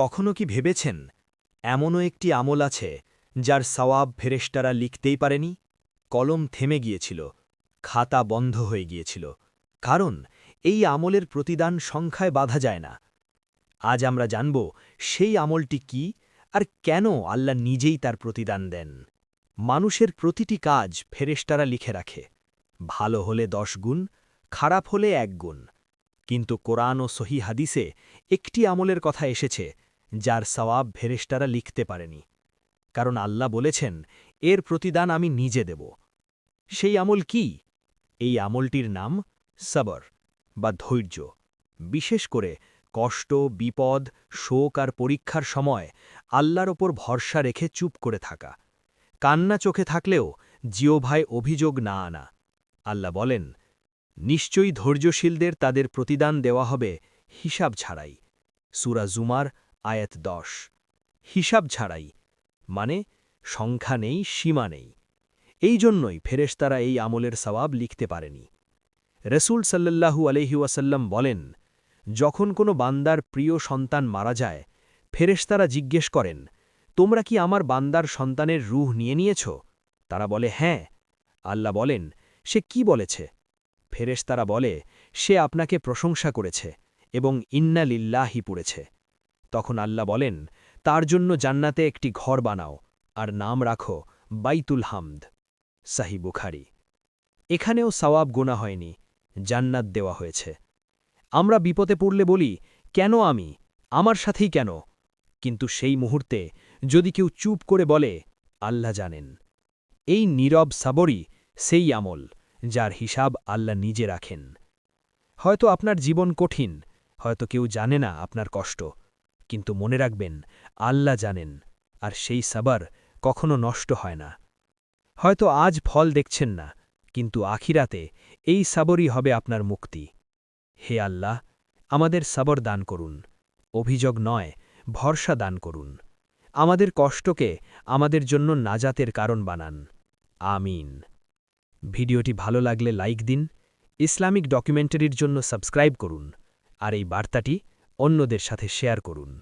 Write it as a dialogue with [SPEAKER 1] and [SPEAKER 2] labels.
[SPEAKER 1] কখনো কি ভেবেছেন, এমনও একটি আমল আছে যার সওয়াব ফেরেশতারা লিখতেই পারেনি? কলম থেমে গিয়েছিল, খাতা বন্ধ হয়ে গিয়েছিল। কারণ, এই আমলের প্রতিদান সংখ্যায় বাধা যায় না। আজ আমরা জানব, সেই আমলটি কি আর কেন আল্লাহ নিজেই তার প্রতিদান দেন। মানুষের প্রতিটি কাজ ফেরেশতারা লিখে রাখে। ভালো হলে দশ গুণ, খারাপ হলে এক গুণ। কিন্তু কোরআন ও সহি হাদিসে একটি আমলের কথা এসেছে যার সওয়াব ফেরেশতারা লিখতে পারেনি। কারণ আল্লাহ বলেছেন, এর প্রতিদান আমি নিজে দেব। সেই আমল কি? এই আমলটির নাম সবর বা ধৈর্য। বিশেষ করে কষ্ট, বিপদ, শোক আর পরীক্ষার সময় আল্লাহর ওপর ভরসা রেখে চুপ করে থাকা। কান্না চোখে থাকলেও জিওভাই অভিযোগ না আনা। আল্লাহ বলেন, নিশ্চয়ই ধৈর্যশীলদের তাদের প্রতিদান দেওয়া হবে হিসাব ছাড়াই। সুরা জুমার আয়াত দশ। হিসাব ছাড়াই মানে সংখ্যা নেই, সীমা নেই। এই জন্যই ফেরেশতারা এই আমলের সওয়াব লিখতে পারেনি। রসুল সাল্লাল্লাহু আলহিউসাল্লাম বলেন, যখন কোনো বান্দার প্রিয় সন্তান মারা যায়, ফেরেশতারা জিজ্ঞেস করেন, তোমরা কি আমার বান্দার সন্তানের রুহ নিয়ে নিয়েছ তারা বলে হ্যাঁ আল্লাহ বলেন, সে কি বলেছে ফেরেশতারা বলে, সে আপনাকে প্রশংসা করেছে এবং ইন্না লিল্লাহি পড়েছে তখন আল্লাহ বলেন, তার জন্য জান্নাতে একটি ঘর বানাও, আর নাম রাখো বাইতুল হামদ। সাহি বুখারি। এখানেও সওয়াব গোনা হয়নি, জান্নাত দেওয়া হয়েছে। আমরা বিপদে পড়লে বলি, কেন আমি? আমার সাথেই কেন? কিন্তু সেই মুহূর্তে যদি কেউ চুপ করে বলে, আল্লাহ জানেন। এই নীরব সাবরই সেই আমল, যার হিসাব আল্লাহ নিজে রাখেন। হয়তো আপনার জীবন কঠিন, হয়তো কেউ জানে না আপনার কষ্ট। কিন্তু মনে রাখবেন, আল্লাহ জানেন, আর সেই সাবার কখনো নষ্ট হয় না। হয়তো আজ ফল দেখছেন না, কিন্তু আখিরাতে এই সাবরই হবে আপনার মুক্তি। হে আল্লাহ, আমাদের সাবর দান করুন, অভিযোগ নয়, ভরসা দান করুন। আমাদের কষ্টকে আমাদের জন্য নাজাতের কারণ বানান। আমিন। ভিডিওটি ভালো লাগলে লাইক দিন, ইসলামিক ডকুমেন্টারির জন্য সাবস্ক্রাইব করুন, আর এই বার্তাটি অন্যদের সাথে শেয়ার করুন।